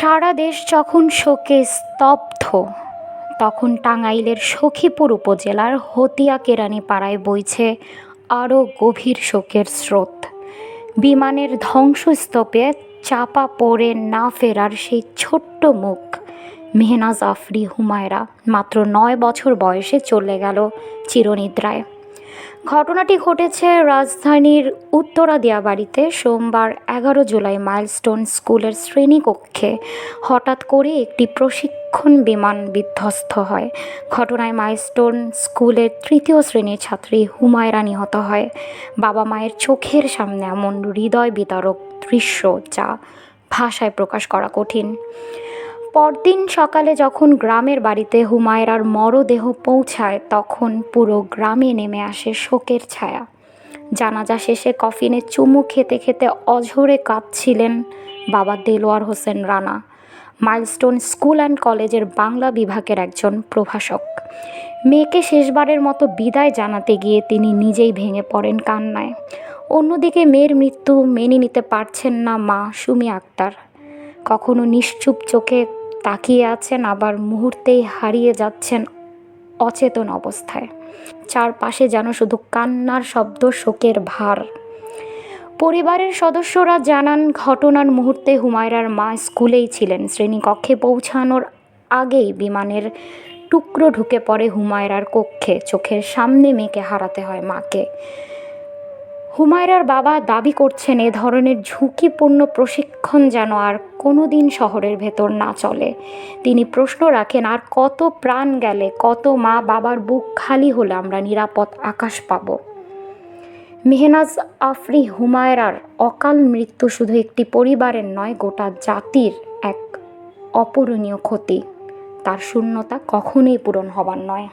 সারা দেশ যখন শোকে স্তব্ধ, তখন টাঙ্গাইলের সখীপুর উপজেলার হতিয়া কেরানি পাড়ায় বইছে আরও গভীর শোকের স্রোত। বিমানের ধ্বংসস্তূপে চাপা পড়ে না ফেরার সেই ছোট্ট মুখ মেহনাজ আফরি হুমায়রা মাত্র নয় বছর বয়সে চলে গেল চিরনিদ্রায়। ঘটনাটি ঘটেছে রাজধানীর উত্তরা দিয়াবাড়িতে সোমবার এগারো জুলাই মাইলস্টোন স্কুলের শ্রেণীকক্ষে। হঠাৎ করে একটি প্রশিক্ষণ বিমান বিধ্বস্ত হয়। ঘটনায় মাইলস্টোন স্কুলের তৃতীয় শ্রেণির ছাত্রী হুমায়রা নিহত হয়। বাবা মায়ের চোখের সামনে এমন হৃদয় বিতারক দৃশ্য যা ভাষায় প্রকাশ করা কঠিন। পরদিন সকালে যখন গ্রামের বাড়িতে হুমায়রার মরদেহ পৌঁছায়, তখন পুরো গ্রামে নেমে আসে শোকের ছায়া। জানাজা শেষে কফিনে চুমু খেতে খেতে অঝরে কাঁদছিলেন বাবা Delwar Hossain Rana, milestone school and কলেজের বাংলা বিভাগের একজন প্রভাষক। মেয়েকে শেষবারের মতো বিদায় জানাতে গিয়ে তিনি নিজেই ভেঙে পড়েন কান্নায়। অন্যদিকে মেয়ের মৃত্যু মেনে নিতে পারছেন না মা সুমি আক্তার। কখনো নিশ্চুপ চোখে তাকিয়ে আছেন, আবার মুহূর্তেই হারিয়ে যাচ্ছেন অচেতন অবস্থায়। চারপাশে যেন শুধু কান্নার শব্দ, শোকের ভার। পরিবারের সদস্যরা জানান, ঘটনার মুহূর্তে হুমায়রার মা স্কুলেই ছিলেন। শ্রেণীকক্ষে পৌঁছানোর আগেই বিমানের টুকরো ঢুকে পড়ে হুমায়রার কক্ষে। চোখের সামনে মেয়েকে হারাতে হয় মাকে। হুমায়রার বাবা দাবি করছেন, এ ধরনের ঝুঁকিপূর্ণ প্রশিক্ষণ যেন আর কোনো দিন শহরের ভেতর না চলে। তিনি প্রশ্ন রাখেন, আর কত প্রাণ গেলে, কত মা বাবার বুক খালি হলে আমরা নিরাপদ আকাশ পাব? মেহনাজ আফরি হুমায়রার অকাল মৃত্যু শুধু একটি পরিবারের নয়, গোটা জাতির এক অপূরণীয় ক্ষতি। তার শূন্যতা কখনোই পূরণ হবার নয়।